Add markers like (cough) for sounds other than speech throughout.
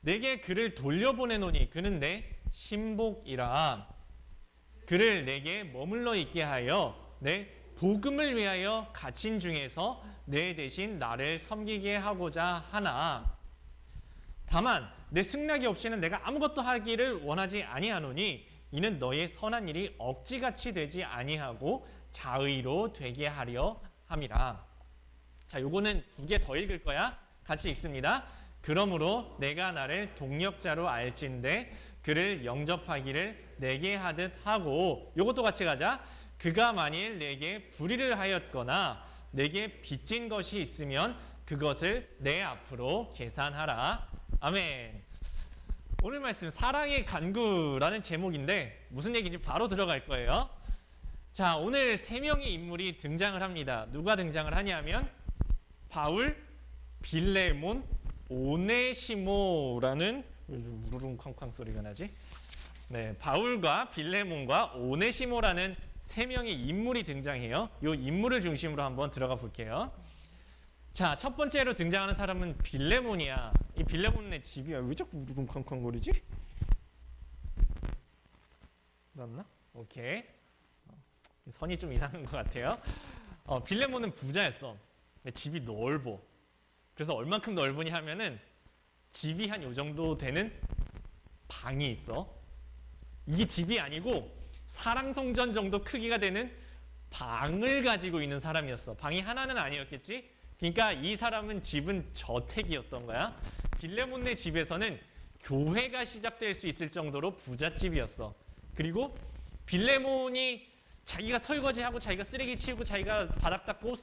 내게 그를 돌려보내노니 그는 내 신복이라. 그를 내게 머물러 있게 하여 내 복음을 위하여 갇힌 중에서 내 대신 나를 섬기게 하고자 하나. 다만 내 승낙이 없이는 내가 아무것도 하기를 원하지 아니하노니 이는 너의 선한 일이 억지같이 되지 아니하고 자의로 되게 하려 함이라. 자 요거는 두 개 더 읽을 거야. 같이 읽습니다 그러므로 내가 나를 동력자로 알진대 그를 영접하기를 내게 하듯 하고. 요것도 같이 가자. 그가 만일 내게 불의를 하였거나 내게 빚진 것이 있으면 그것을 내 앞으로 계산하라. 아멘. 오늘 말씀 사랑의 간구라는 제목인데 무슨 얘기인지 바로 들어갈 거예요. 자 오늘 세 명의 인물이 등장을 합니다. 누가 등장을 하냐면 바울 빌레몬 오네시모라는 우르릉 쾅쾅 소리가 나지? 네, 바울과 빌레몬과 오네시모라는 세 명의 인물이 등장해요. 이 인물을 중심으로 한번 들어가 볼게요. 자, 첫 번째로 등장하는 사람은 빌레몬이야. 이 빌레몬의 집이 왜 자꾸 우르릉 쾅쾅 거리지? 맞나? 오케이. 어, 선이 좀 이상한 것 같아요. 어, 빌레몬은 부자였어. 집이 넓어. 그래서 얼만큼 넓으냐 하면은 집이 한 요 정도 되는 방이 있어. 이게 집이 아니고 사랑성전 정도 크기가 되는 방을 가지고 있는 사람이었어. 방이 하나는 아니었겠지? 그러니까 이 사람은 집은 저택이었던 거야. 빌레몬네 집에서는 교회가 시작될 수 있을 정도로 부잣집이었어. 그리고 빌레몬이 자기가 설거지하고 자기가 쓰레기 치우고 자기가 바닥 닦고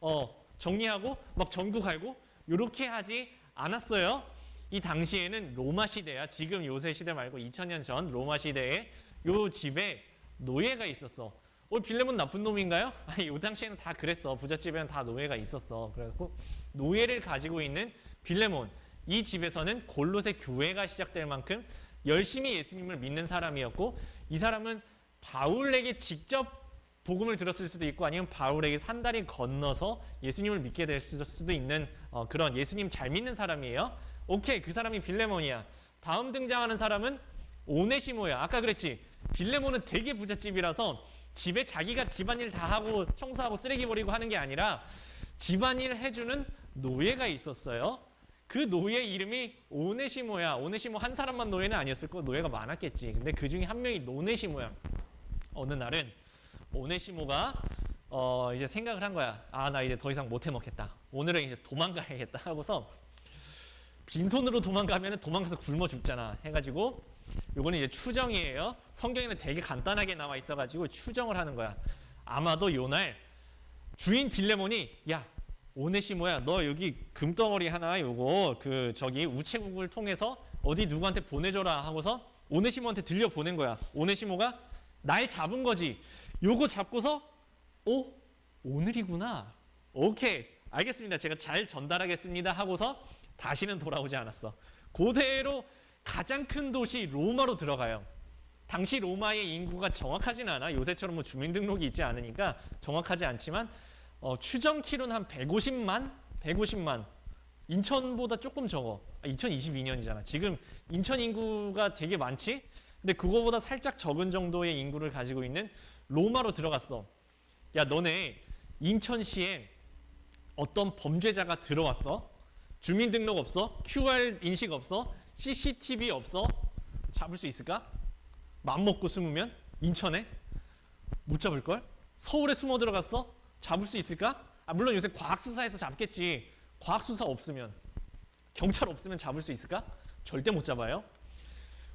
어 정리하고 막 전구 갈고 이렇게 하지 않았어요. 이 당시에는 로마 시대야. 지금 요새 시대 말고 2000년 전 로마 시대에 요 집에 노예가 있었어. 어, 빌레몬 나쁜 놈인가요? (laughs) 아니, 요 당시에는 다 그랬어. 부잣집에는 다 노예가 있었어. 그래갖고 노예를 가지고 있는 빌레몬. 이 집에서는 골로새 교회가 시작될 만큼 열심히 예수님을 믿는 사람이었고 이 사람은 바울에게 직접 복음을 들었을 수도 있고 아니면 바울에게 산다리 건너서 예수님을 믿게 될 수도 있는 어, 그런 예수님 잘 믿는 사람이에요. 오케이 그 사람이 빌레몬이야. 다음 등장하는 사람은 오네시모야. 아까 그랬지. 빌레몬은 되게 부잣집이라서 집에 자기가 집안일 다 하고 청소하고 쓰레기 버리고 하는 게 아니라 집안일 해주는 노예가 있었어요. 그 노예 이름이 오네시모야. 오네시모 한 사람만 노예는 아니었을 거 노예가 많았겠지. 근데 그 중에 한 명이 노네시모야. 어느 날은 오네시모가 어 이제 생각을 한 거야. 아 나 이제 더 이상 못 해먹겠다. 오늘은 이제 도망가야겠다 하고서 빈손으로 도망가면 도망가서 굶어 죽잖아. 해가지고 요거는 이제 추정이에요. 성경에는 되게 간단하게 나와 있어가지고 추정을 하는 거야. 아마도 요날 주인 빌레몬이 야 오네시모야 너 여기 금덩어리 하나 요거 그 저기 우체국을 통해서 어디 누구한테 보내줘라 하고서 오네시모한테 들려 보낸 거야. 오네시모가 날 잡은 거지. 요거 잡고서 오 오늘이구나. 오케이 알겠습니다. 제가 잘 전달하겠습니다 하고서 다시는 돌아오지 않았어. 그대로 가장 큰 도시 로마로 들어가요. 당시 로마의 인구가 정확하진 않아. 요새처럼 뭐 주민등록이 있지 않으니까 정확하지 않지만 어, 추정 키로는 한 150만, 150만. 인천보다 조금 적어. 아, 2022년이잖아. 지금 인천 인구가 되게 많지? 근데 그거보다 살짝 적은 정도의 인구를 가지고 있는 로마로 들어갔어. 야, 너네 인천시에 어떤 범죄자가 들어왔어? 주민등록 없어? QR 인식 없어? CCTV 없어? 잡을 수 있을까? 맘 먹고 숨으면 인천에 못 잡을 걸? 서울에 숨어 들어갔어? 잡을 수 있을까? 아, 물론 요새 과학 수사에서 잡겠지. 과학 수사 없으면 경찰 없으면 잡을 수 있을까? 절대 못 잡아요.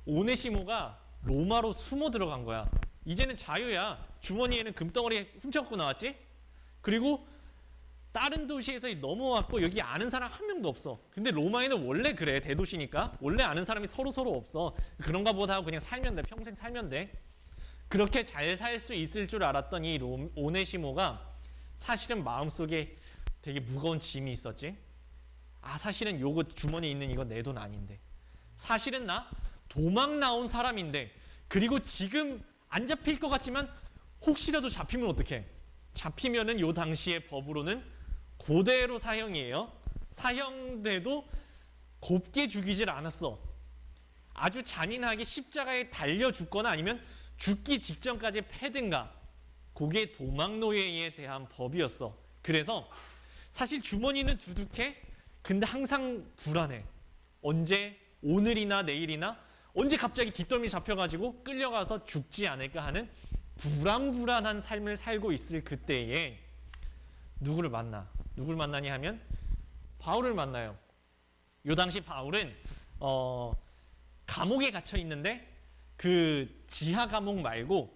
오네시모가 로마로 숨어 들어간 거야. 이제는 자유야. 주머니에는 금덩어리 훔쳐갖고 나왔지? 그리고 다른 도시에서 넘어왔고 여기 아는 사람 한 명도 없어. 근데 로마에는 원래 그래 대도시니까 원래 아는 사람이 서로 서로 없어. 그런가 보다 하고 그냥 살면 돼 평생 살면 돼. 그렇게 잘 살 수 있을 줄 알았던 이 로- 오네시모가 사실은 마음속에 되게 무거운 짐이 있었지. 아 사실은 요거 주머니에 있는 이거 내돈 아닌데. 사실은 나 도망 나온 사람인데 그리고 지금 안 잡힐 것 같지만 혹시라도 잡히면 어떡해? 잡히면은 요 당시의 법으로는 고대로 사형이에요. 사형돼도 곱게 죽이질 않았어. 아주 잔인하게 십자가에 달려 죽거나 아니면 죽기 직전까지 패든가. 그게 도망노예에 대한 법이었어. 그래서 사실 주머니는 두둑해. 근데 항상 불안해. 언제 오늘이나 내일이나 언제 갑자기 뒷덜미 잡혀가지고 끌려가서 죽지 않을까 하는 불안불안한 삶을 살고 있을 그때에 누구를 만나? 누구를 만나냐 하면 바울을 만나요. 요 당시 바울은 어, 감옥에 갇혀 있는데 그 지하 감옥 말고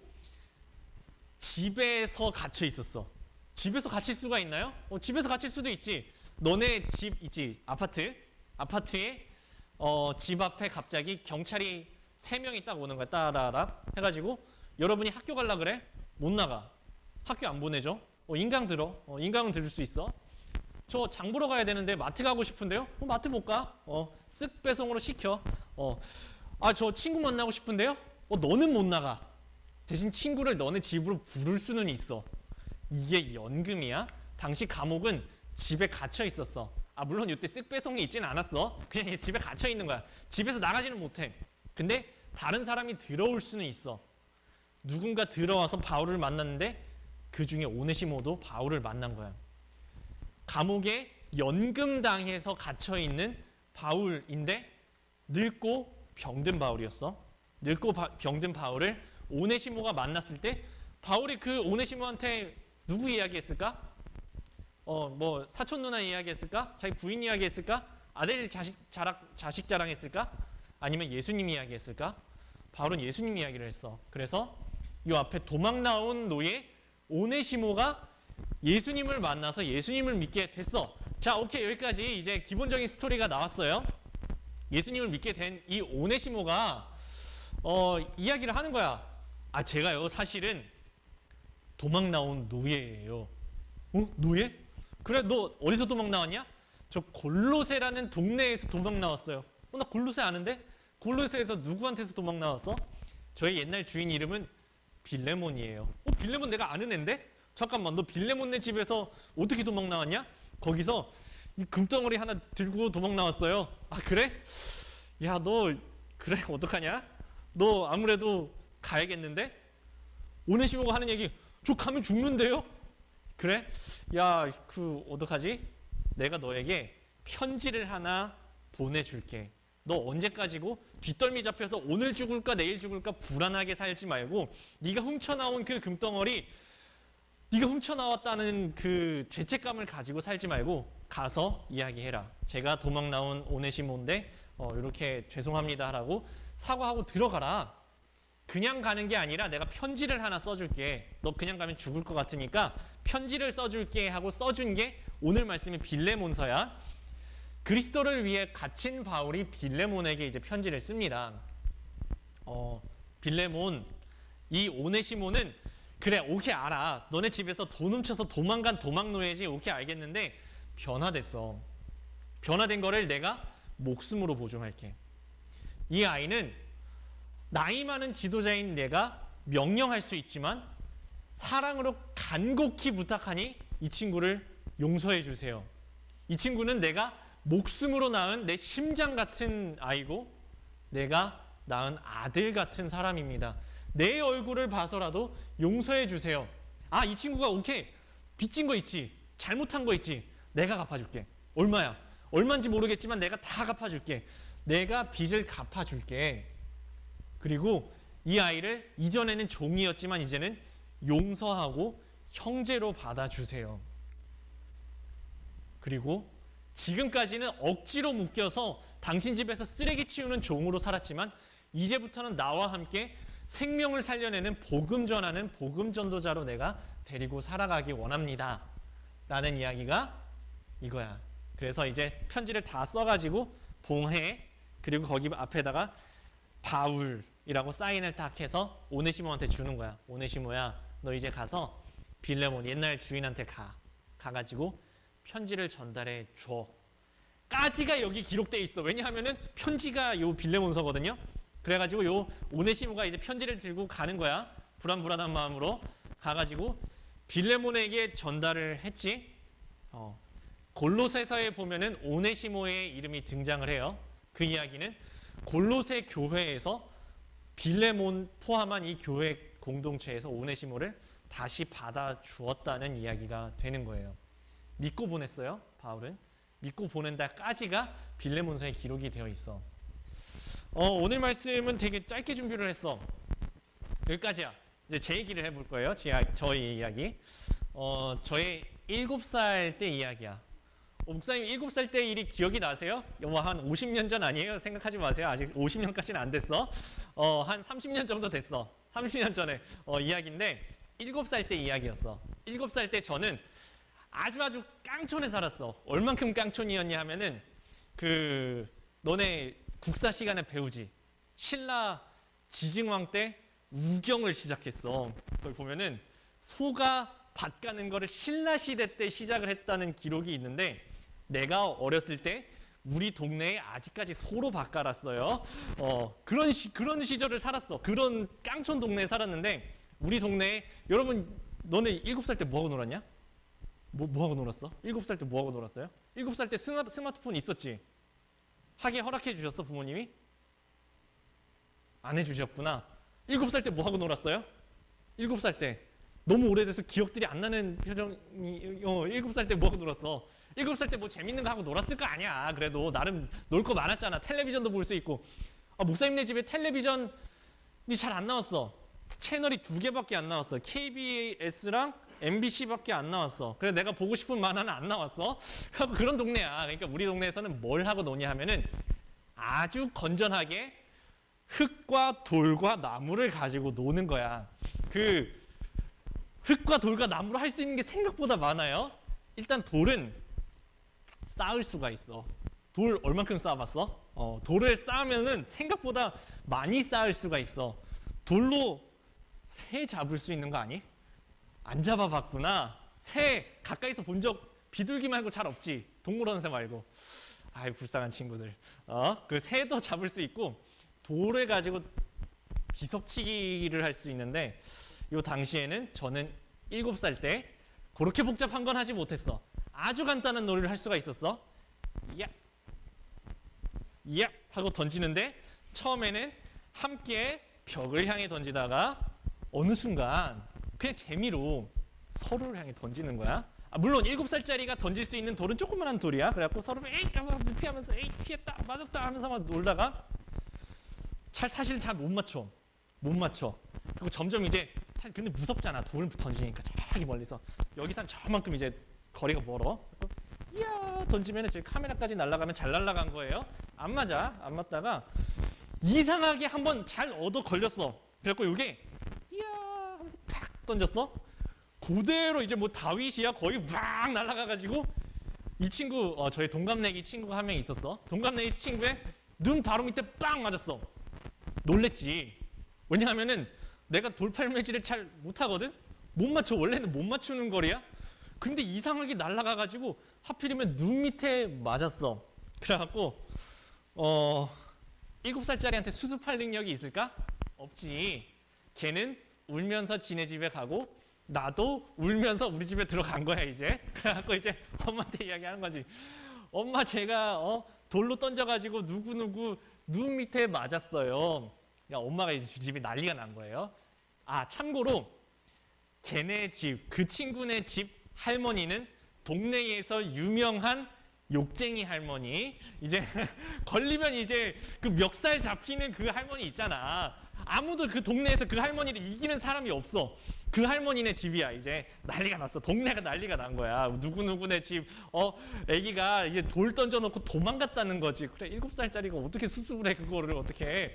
집에서 갇혀 있었어. 집에서 갇힐 수가 있나요? 어, 집에서 갇힐 수도 있지. 너네 집 있지 아파트 아파트에 어, 집 앞에 갑자기 경찰이 세 명이 딱 오는 거야. 따라라. 해가지고 여러분이 학교 갈라 그래? 못 나가. 학교 안 보내줘? 어, 인강 들어. 어, 인강은 들을 수 있어. 저 장 보러 가야 되는데 마트 가고 싶은데요? 어, 마트 못 가 어 쓱 배송으로 시켜. 어 아 저 친구 만나고 싶은데요? 어 너는 못 나가. 대신 친구를 너네 집으로 부를 수는 있어. 이게 연금이야? 당시 감옥은 집에 갇혀 있었어 아 물론 이때 쓱 배송이 있지는 않았어 그냥 얘 집에 갇혀 있는 거야 집에서 나가지는 못해 근데 다른 사람이 들어올 수는 있어 누군가 들어와서 바울을 만났는데 그 중에 오네시모도 바울을 만난 거야. 감옥에 연금당해서 갇혀 있는 바울인데 늙고 병든 바울이었어. 늙고 바- 병든 바울을 오네시모가 만났을 때 바울이 그 오네시모한테 누구 이야기했을까? 어, 뭐 사촌 누나 이야기했을까? 자기 부인 이야기했을까? 아들 자식 자랑 자식 자랑했을까? 아니면 예수님 이야기했을까? 바울은 예수님 이야기를 했어. 그래서 이 앞에 도망 나온 노예 오네시모가 예수님을 만나서 예수님을 믿게 됐어. 자, 오케이 여기까지 이제 기본적인 스토리가 나왔어요. 예수님을 믿게 된 이 오네시모가 어, 이야기를 하는 거야. 아, 제가요 사실은 도망 나온 노예예요. 어, 노예? 그래, 너 어디서 도망 나왔냐? 저 골로세라는 동네에서 도망 나왔어요. 어, 나 골로세 아는데? 골로세에서 누구한테서 도망 나왔어? 저희 옛날 주인 이름은 빌레몬이에요. 어, 빌레몬 내가 아는 앤데? 잠깐만, 너 빌레몬네 집에서 어떻게 도망 나왔냐? 거기서 이 금덩어리 하나 들고 도망 나왔어요. 아, 그래? 야, 너 그래? 어떡하냐? 너 아무래도 가야겠는데? 오네시모가 하는 얘기, 저 가면 죽는데요? 그래? 야, 그 어떡하지? 내가 너에게 편지를 하나 보내줄게. 너 언제까지고 뒷덜미 잡혀서 오늘 죽을까 내일 죽을까 불안하게 살지 말고 네가 훔쳐나온 그 금덩어리 네가 훔쳐나왔다는 그 죄책감을 가지고 살지 말고 가서 이야기해라. 제가 도망 나온 오네시모인데 어, 이렇게 죄송합니다라고 사과하고 들어가라. 그냥 가는 게 아니라 내가 편지를 하나 써줄게. 너 그냥 가면 죽을 것 같으니까 편지를 써줄게 하고 써준 게 오늘 말씀이 빌레몬서야. 그리스도를 위해 갇힌 바울이 빌레몬에게 이제 편지를 씁니다. 어, 빌레몬, 이 오네시모는 그래, 오케이 알아. 너네 집에서 돈 훔쳐서 도망간 도망노예지. 오케이 알겠는데 변화됐어. 변화된 거를 내가 목숨으로 보증할게. 이 아이는 나이 많은 지도자인 내가 명령할 수 있지만 사랑으로 간곡히 부탁하니 이 친구를 용서해 주세요. 이 친구는 내가 목숨으로 낳은 내 심장 같은 아이고 내가 낳은 아들 같은 사람입니다. 내 얼굴을 봐서라도 용서해 주세요. 아, 이 친구가 오케이. 빚진 거 있지. 잘못한 거 있지. 내가 갚아줄게. 얼마야? 얼마인지 모르겠지만 내가 다 갚아줄게. 내가 빚을 갚아줄게. 그리고 이 아이를 이전에는 종이었지만 이제는 용서하고 형제로 받아주세요. 그리고 지금까지는 억지로 묶여서 당신 집에서 쓰레기 치우는 종으로 살았지만 이제부터는 나와 함께 생명을 살려내는 복음 전하는 복음 전도자로 내가 데리고 살아가기 원합니다. 라는 이야기가 이거야. 그래서 이제 편지를 다 써가지고 봉해 그리고 거기 앞에다가 바울 이라고 사인을 딱 해서 오네시모한테 주는 거야. 오네시모야, 너 이제 가서 빌레몬 옛날 주인한테 가. 가가지고 편지를 전달해 줘. 까지가 여기 기록돼 있어. 왜냐하면은 편지가 요 빌레몬서거든요. 그래가지고 요 오네시모가 이제 편지를 들고 가는 거야. 불안불안한 마음으로 가가지고 빌레몬에게 전달을 했지. 어. 골로새서에 보면은 오네시모의 이름이 등장을 해요. 그 이야기는 골로새 교회에서 빌레몬 포함한 이 교회 공동체에서 오네시모를 다시 받아 주었다는 이야기가 되는 거예요. 믿고 보냈어요. 바울은 믿고 보낸다까지가 빌레몬서에 기록이 되어 있어. 어, 오늘 말씀은 되게 짧게 준비를 했어. 여기까지야. 이제 제 얘기를 해볼 거예요. 제, 저의 이야기. 어, 저의 일곱 살때 이야기야. 어, 목사님 일곱 살때 일이 기억이 나세요? 뭐한 50년 전 아니에요? 생각하지 마세요. 아직 50년까지는 안 됐어. 어, 한 30년 정도 됐어. 30년 전에 어, 이야기인데 일곱 살때 이야기였어. 일곱 살때 저는 아주 아주 깡촌에 살았어. 얼만큼 깡촌이었냐 하면은 그 너네 국사 시간에 배우지. 신라 지증왕 때 우경을 시작했어. 거기 보면은 소가 밭 가는 거를 신라 시대 때 시작을 했다는 기록이 있는데 내가 어렸을 때 우리 동네에 아직까지 소로 밭 갈았어요. 어, 그런 시, 그런 시절을 살았어. 그런 깡촌 동네에 살았는데 우리 동네에 여러분 너네 일곱 살 때 뭐 하고 놀았냐? 뭐, 뭐 하고 놀았어? 일곱 살 때 뭐 하고 놀았어요? 일곱 살 때 스마트폰 있었지? 하게 허락해 주셨어 부모님이? 안 해주셨구나. 일곱 살 때 뭐 하고 놀았어요? 일곱 살 때 너무 오래돼서 기억들이 안 나는 표정이 어, 일곱 살 때 뭐 하고 놀았어? 일곱 살 때 뭐 재밌는 거 하고 놀았을 거 아니야. 그래도 나름 놀 거 많았잖아. 텔레비전도 볼 수 있고. 아, 목사님네 집에 텔레비전이 잘 안 나왔어. 채널이 두 개밖에 안 나왔어. KBS랑 MBC밖에 안 나왔어. 그래 내가 보고 싶은 만화는 안 나왔어. 그런 동네야. 그러니까 우리 동네에서는 뭘 하고 노냐 하면은 아주 건전하게 흙과 돌과 나무를 가지고 노는 거야. 그 흙과 돌과 나무로 할 수 있는 게 생각보다 많아요. 일단 돌은 쌓을 수가 있어. 돌 얼만큼 쌓아봤어? 어, 돌을 쌓으면은 생각보다 많이 쌓을 수가 있어. 돌로 새 잡을 수 있는 거 아니? 안 잡아봤구나. 새 가까이서 본 적 비둘기 말고 잘 없지. 동물원 새 말고. 아이 불쌍한 친구들. 어? 그 새도 잡을 수 있고 돌을 가지고 비석치기를 할 수 있는데 요 당시에는 저는 일곱 살때 그렇게 복잡한 건 하지 못했어. 아주 간단한 놀이를 할 수가 있었어. 야, 야 하고 던지는데 처음에는 함께 벽을 향해 던지다가 어느 순간 그냥 재미로 서로를 향해 던지는 거야. 아, 물론 일곱 살짜리가 던질 수 있는 돌은 조그만한 돌이야. 그래갖고 서로 에이 하면서 피하면서 에이 피했다 맞았다 하면서 막 놀다가 잘 사실 잘 못 맞춰. 못 맞춰. 그리고 점점 이제 사- 근데 무섭잖아. 돌을 던지니까 저기 멀리서 여기선 저만큼 이제 거리가 멀어. 이야 던지면 저기 카메라까지 날아가면 잘 날아간 거예요. 안 맞아. 안 맞다가 이상하게 한번 잘 얻어 걸렸어. 그래갖고 이게 이야 하면서 팍 던졌어. 그대로 이제 뭐 다윗이야 거의 왁 날아가가지고 이 친구 어, 저희 동갑내기 친구가 한 명 있었어. 동갑내기 친구의 눈 바로 밑에 빵 맞았어. 놀랬지. 왜냐하면은 내가 돌팔매질을 잘 못하거든. 못 맞춰. 원래는 못 맞추는 거리야. 근데 이상하게 날아가가지고 하필이면 눈 밑에 맞았어. 그래갖고 어 일곱 살짜리한테 수습할 능력이 있을까? 없지. 걔는 울면서 지네 집에 가고 나도 울면서 우리 집에 들어간 거야 이제. (laughs) 그래갖고 이제 엄마한테 이야기하는 거지. 엄마 제가 어, 돌로 던져가지고 누구 누구 눈 밑에 맞았어요. 야 엄마가 집이 난리가 난 거예요. 아 참고로 걔네 집, 그 친구네 집 할머니는 동네에서 유명한 욕쟁이 할머니. 이제 (laughs) 걸리면 이제 그 멱살 잡히는 그 할머니 있잖아. 아무도 그 동네에서 그 할머니를 이기는 사람이 없어. 그 할머니네 집이야 이제 난리가 났어. 동네가 난리가 난 거야. 누구 누구네 집, 어, 아기가 이제 돌 던져놓고 도망갔다는 거지. 그래 일곱 살짜리가 어떻게 수습을 해 그거를 어떻게? 해.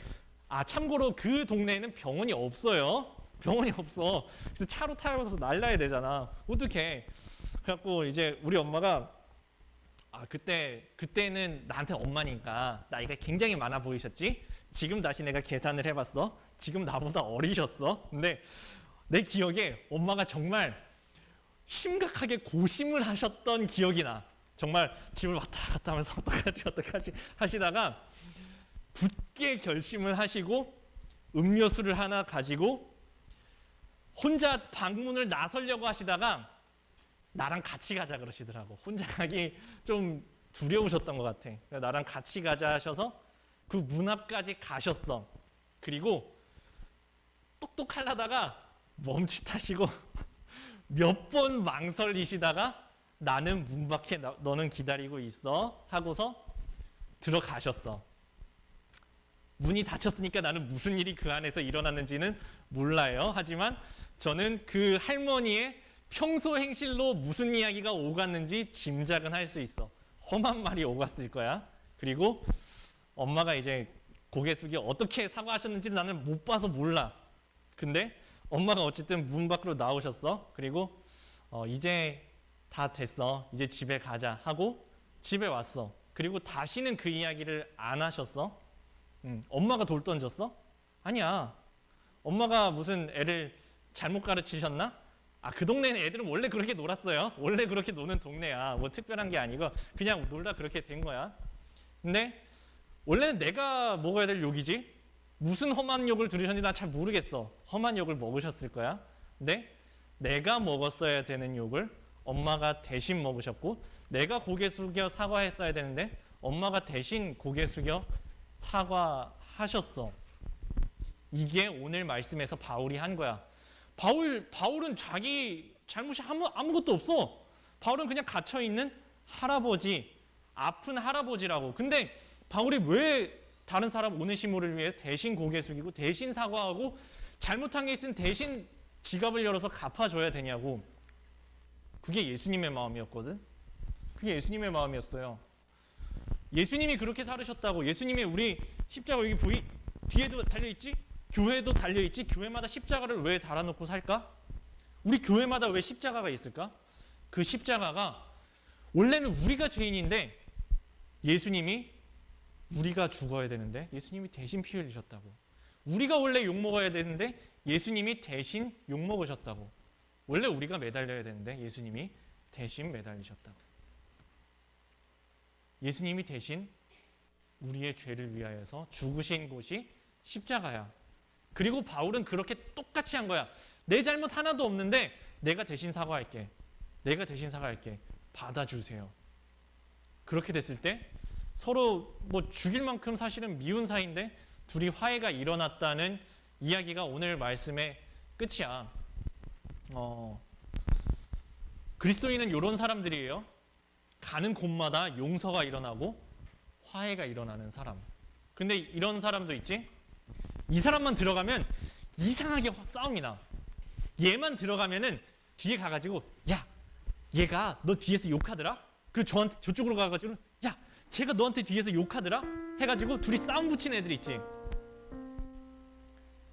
아 참고로 그 동네에는 병원이 없어요. 병원이 없어. 그래서 차로 타고서 날라야 되잖아. 어떻게? 그래갖고 이제 우리 엄마가 아 그때 그때는 나한테 엄마니까 나이가 굉장히 많아 보이셨지. 지금 다시 내가 계산을 해봤어. 지금 나보다 어리셨어. 근데 내 기억에 엄마가 정말 심각하게 고심을 하셨던 기억이 나. 정말 집을 왔다 갔다 하면서 (laughs) 어떡하지 어떡하지 하시다가 굳게 결심을 하시고 음료수를 하나 가지고 혼자 방문을 나서려고 하시다가 나랑 같이 가자 그러시더라고. 혼자 가기 좀 두려우셨던 것 같아. 나랑 같이 가자 하셔서 그 문 앞까지 가셨어. 그리고 똑똑하려다가 멈칫하시고 (laughs) 몇 번 망설이시다가 나는 문 밖에 나- 너는 기다리고 있어 하고서 들어가셨어. 문이 닫혔으니까 나는 무슨 일이 그 안에서 일어났는지는 몰라요. 하지만 저는 그 할머니의 평소 행실로 무슨 이야기가 오갔는지 짐작은 할 수 있어. 험한 말이 오갔을 거야. 그리고 엄마가 이제 고개 숙여 어떻게 사과하셨는지 나는 못 봐서 몰라. 근데 엄마가 어쨌든 문 밖으로 나오셨어. 그리고 어, 이제 다 됐어. 이제 집에 가자 하고 집에 왔어. 그리고 다시는 그 이야기를 안 하셨어. 음, 엄마가 돌 던졌어? 아니야. 엄마가 무슨 애를 잘못 가르치셨나? 아, 그 동네는 애들은 원래 그렇게 놀았어요. 원래 그렇게 노는 동네야. 뭐 특별한 게 아니고 그냥 놀다 그렇게 된 거야. 근데 원래는 내가 먹어야 될 욕이지. 무슨 험한 욕을 들으셨는지 난 잘 모르겠어. 험한 욕을 먹으셨을 거야. 근데 내가 먹었어야 되는 욕을 엄마가 대신 먹으셨고 내가 고개 숙여 사과했어야 되는데 엄마가 대신 고개 숙여 사과하셨어. 이게 오늘 말씀에서 바울이 한 거야. 바울 바울은 자기 잘못이 아무 아무것도 없어. 바울은 그냥 갇혀 있는 할아버지, 아픈 할아버지라고. 근데 바울이 왜 다른 사람 오네시모를 위해 대신 고개 숙이고 대신 사과하고 잘못한 게 있으면 대신 지갑을 열어서 갚아줘야 되냐고. 그게 예수님의 마음이었거든. 그게 예수님의 마음이었어요. 예수님이 그렇게 살으셨다고. 예수님이 우리 십자가 여기 보이 뒤에도 달려 있지? 교회도 달려 있지? 교회마다 십자가를 왜 달아놓고 살까? 우리 교회마다 왜 십자가가 있을까? 그 십자가가 원래는 우리가 죄인인데 예수님이 우리가 죽어야 되는데 예수님이 대신 피 흘리셨다고. 우리가 원래 욕 먹어야 되는데 예수님이 대신 욕 먹으셨다고. 원래 우리가 매달려야 되는데 예수님이 대신 매달리셨다고. 예수님이 대신 우리의 죄를 위하여서 죽으신 곳이 십자가야. 그리고 바울은 그렇게 똑같이 한 거야. 내 잘못 하나도 없는데 내가 대신 사과할게. 내가 대신 사과할게. 받아주세요. 그렇게 됐을 때 서로 뭐 죽일 만큼 사실은 미운 사이인데 둘이 화해가 일어났다는 이야기가 오늘 말씀의 끝이야. 어, 그리스도인은 이런 사람들이에요. 가는 곳마다 용서가 일어나고 화해가 일어나는 사람. 근데 이런 사람도 있지. 이 사람만 들어가면 이상하게 화- 싸움이 나. 얘만 들어가면은 뒤에 가가지고 야, 얘가 너 뒤에서 욕하더라. 그리고 저한테 저쪽으로 가가지고 야, 쟤가 너한테 뒤에서 욕하더라. 해가지고 둘이 싸움 붙이는 애들 있지.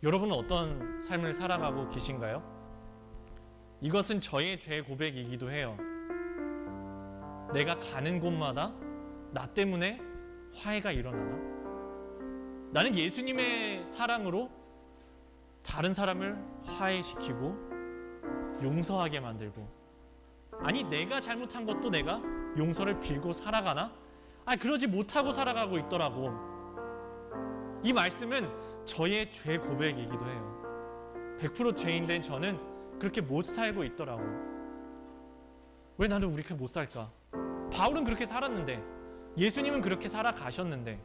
여러분은 어떤 삶을 살아가고 계신가요? 이것은 저의 죄 고백이기도 해요. 내가 가는 곳마다 나 때문에 화해가 일어나나? 나는 예수님의 사랑으로 다른 사람을 화해시키고 용서하게 만들고 아니 내가 잘못한 것도 내가 용서를 빌고 살아가나? 아 그러지 못하고 살아가고 있더라고. 이 말씀은 저의 죄 고백이기도 해요. 100% 죄인 된 저는 그렇게 못 살고 있더라고. 왜 나는 우리렇게 못 살까? 바울은 그렇게 살았는데 예수님은 그렇게 살아가셨는데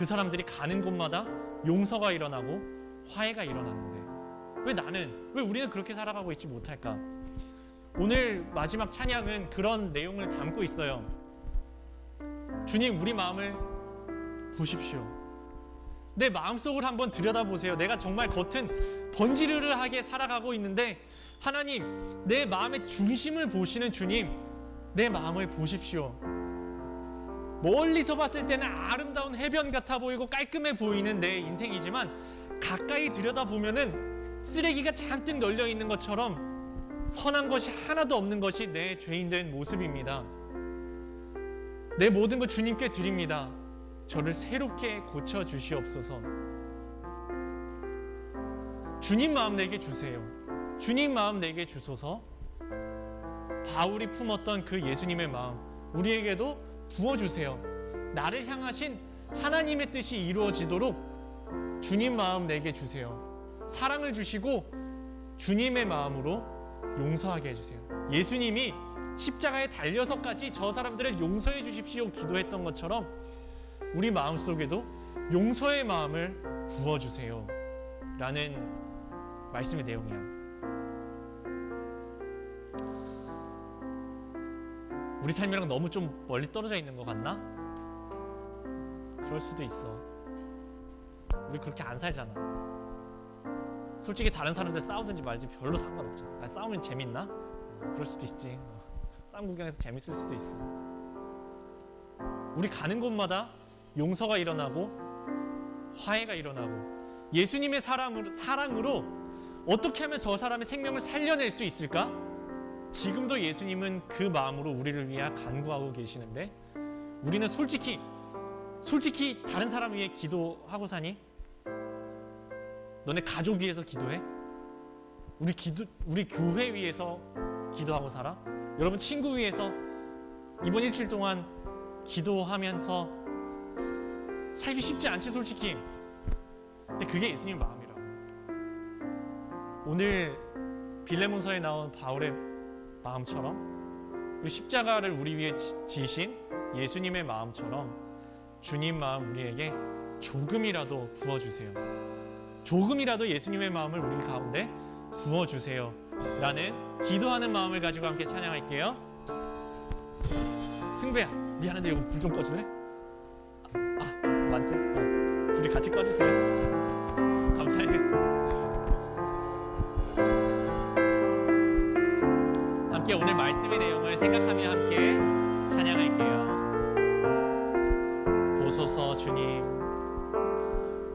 그 사람들이 가는 곳마다 용서가 일어나고 화해가 일어나는데 왜 나는 왜 우리는 그렇게 살아가고 있지 못할까? 오늘 마지막 찬양은 그런 내용을 담고 있어요. 주님 우리 마음을 보십시오. 내 마음속을 한번 들여다보세요. 내가 정말 겉은 번지르르하게 살아가고 있는데 하나님 내 마음의 중심을 보시는 주님 내 마음을 보십시오. 멀리서 봤을 때는 아름다운 해변 같아 보이고 깔끔해 보이는 내 인생이지만 가까이 들여다보면은 쓰레기가 잔뜩 널려 있는 것처럼 선한 것이 하나도 없는 것이 내 죄인된 모습입니다. 내 모든 것 주님께 드립니다. 저를 새롭게 고쳐 주시옵소서. 주님 마음 내게 주세요. 주님 마음 내게 주소서. 바울이 품었던 그 예수님의 마음 우리에게도 부어 주세요. 나를 향하신 하나님의 뜻이 이루어지도록 주님 마음 내게 주세요. 사랑을 주시고 주님의 마음으로 용서하게 해주세요. 예수님이 십자가에 달려서까지 저 사람들을 용서해 주십시오 기도했던 것처럼 우리 마음 속에도 용서의 마음을 부어 주세요. 라는 말씀의 내용이야. 우리 삶이랑 너무 좀 멀리 떨어져 있는 것 같나? 그럴 수도 있어. 우리 그렇게 안 살잖아. 솔직히 다른 사람들 싸우든지 말지 별로 상관없잖아. 아, 싸우면 재밌나? 어, 그럴 수도 있지. 어, 싸움 구경해서 재밌을 수도 있어. 우리 가는 곳마다 용서가 일어나고 화해가 일어나고 예수님의 사랑으로, 사랑으로 어떻게 하면 저 사람의 생명을 살려낼 수 있을까? 지금도 예수님은 그 마음으로 우리를 위해 간구하고 계시는데 우리는 솔직히 솔직히 다른 사람 위해 기도하고 사니? 너네 가족 위해서 기도해? 우리 기도 우리 교회 위해서 기도하고 살아? 여러분 친구 위해서 이번 일주일 동안 기도하면서 살기 쉽지 않지 솔직히. 근데 그게 예수님 마음이라고. 오늘 빌레몬서에 나온 바울의 마음처럼 그 십자가를 우리 위해 지- 지신 예수님의 마음처럼 주님 마음 우리에게 조금이라도 부어주세요. 조금이라도 예수님의 마음을 우리 가운데 부어주세요. 라는 기도하는 마음을 가지고 함께 찬양할게요. 승배야, 미안한데 이거 불 좀 꺼줄래? 아, 만세. 어, 둘이 같이 꺼주세요. 감사해요. 함께 오늘 말씀의 내용을 생각하며 함께 찬양할게요. 보소서 주님,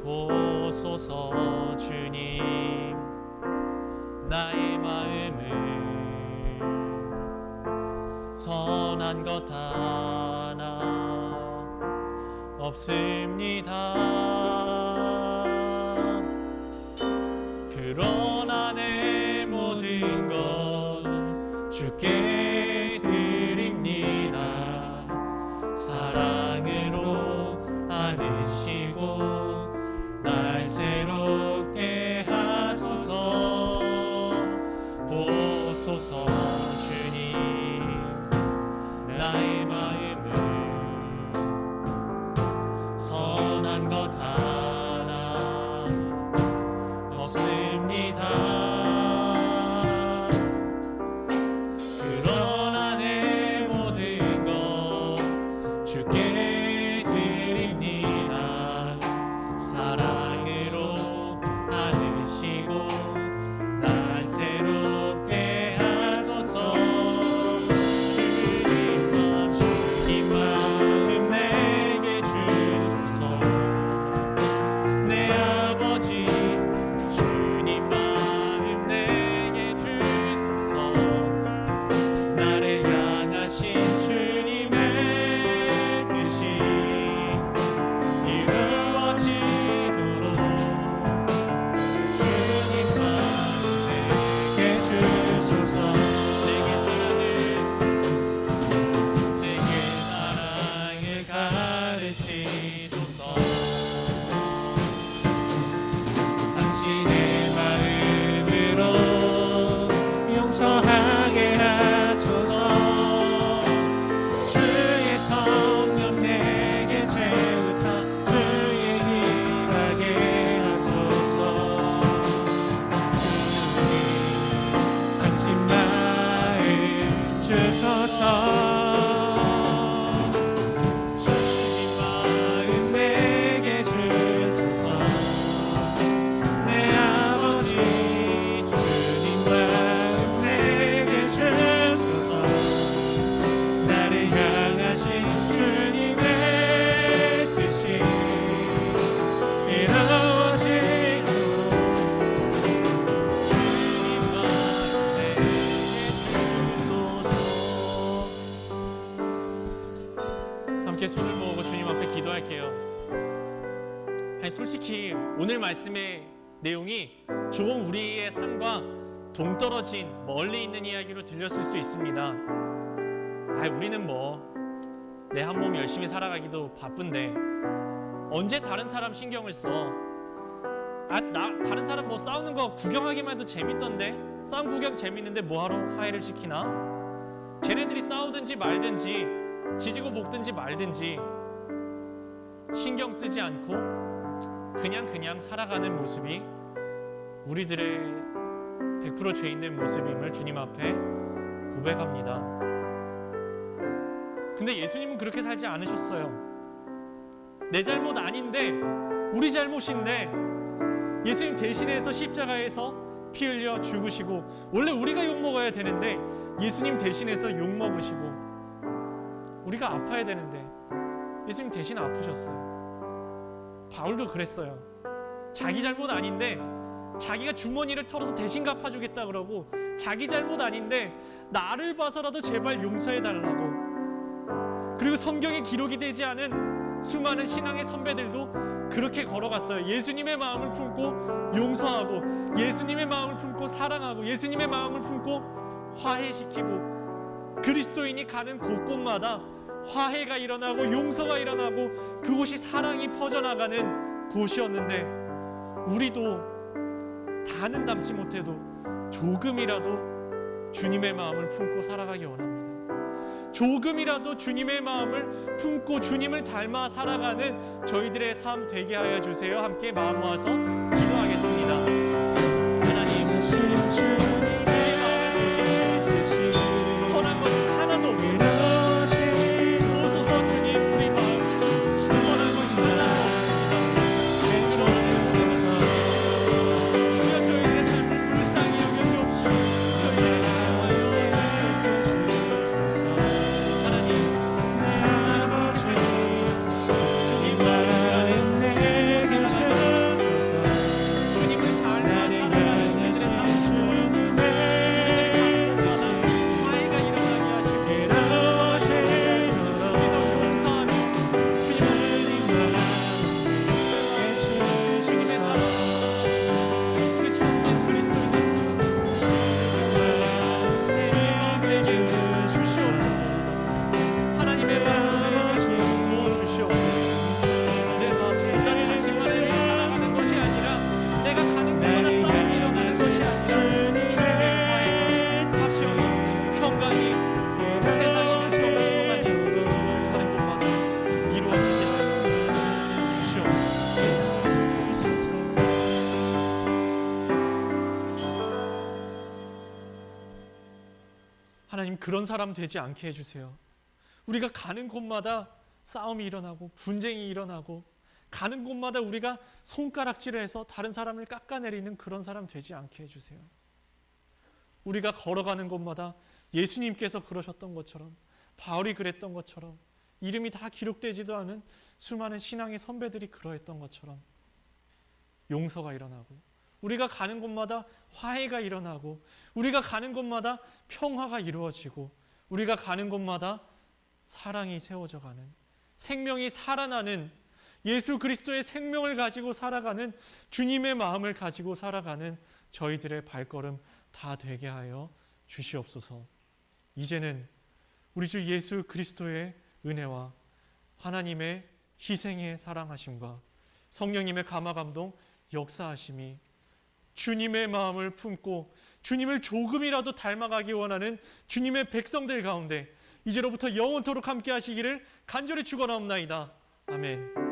보소서 주님, 나의 마음을 선한 것 하나 없습니다. 그러 보 말씀의 내용이 조금 우리의 삶과 동떨어진 멀리 있는 이야기로 들렸을 수 있습니다. 아, 우리는 뭐 내 한 몸 열심히 살아가기도 바쁜데 언제 다른 사람 신경을 써? 아, 나 다른 사람 뭐 싸우는 거 구경하기만 해도 재밌던데 싸움 구경 재밌는데 뭐하러 화해를 시키나? 쟤네들이 싸우든지 말든지 지지고 볶든지 말든지 신경 쓰지 않고 그냥 그냥 살아가는 모습이 우리들의 100% 죄인된 모습임을 주님 앞에 고백합니다. 근데 예수님은 그렇게 살지 않으셨어요. 내 잘못 아닌데 우리 잘못인데 예수님 대신해서 십자가에서 피 흘려 죽으시고 원래 우리가 욕 먹어야 되는데 예수님 대신해서 욕 먹으시고 우리가 아파야 되는데 예수님 대신 아프셨어요. 바울도 그랬어요. 자기 잘못 아닌데 자기가 주머니를 털어서 대신 갚아주겠다 그러고 자기 잘못 아닌데 나를 봐서라도 제발 용서해 달라고 그리고 성경에 기록이 되지 않은 수많은 신앙의 선배들도 그렇게 걸어갔어요. 예수님의 마음을 품고 용서하고 예수님의 마음을 품고 사랑하고 예수님의 마음을 품고 화해시키고 그리스도인이 가는 곳곳마다 화해가 일어나고 용서가 일어나고 그곳이 사랑이 퍼져나가는 곳이었는데 우리도 다는 담지 못해도 조금이라도 주님의 마음을 품고 살아가기 원합니다. 조금이라도 주님의 마음을 품고 주님을 닮아 살아가는 저희들의 삶 되게 하여 주세요. 함께 마음 모아서 기도 그런 사람 되지 않게 해주세요. 우리가 가는 곳마다 싸움이 일어나고 분쟁이 일어나고 가는 곳마다 우리가 손가락질을 해서 다른 사람을 깎아내리는 그런 사람 되지 않게 해주세요. 우리가 걸어가는 곳마다 예수님께서 그러셨던 것처럼 바울이 그랬던 것처럼 이름이 다 기록되지도 않은 수많은 신앙의 선배들이 그러했던 것처럼 용서가 일어나고 우리가 가는 곳마다 화해가 일어나고 우리가 가는 곳마다 평화가 이루어지고 우리가 가는 곳마다 사랑이 세워져 가는 생명이 살아나는 예수 그리스도의 생명을 가지고 살아가는 주님의 마음을 가지고 살아가는 저희들의 발걸음 다 되게 하여 주시옵소서. 이제는 우리 주 예수 그리스도의 은혜와 하나님의 희생의 사랑하심과 성령님의 감화 감동 역사하심이 주님의 마음을 품고 주님을 조금이라도 닮아가기 원하는 주님의 백성들 가운데 이제로부터 영원토록 함께 하시기를 간절히 축원하옵나이다. 아멘.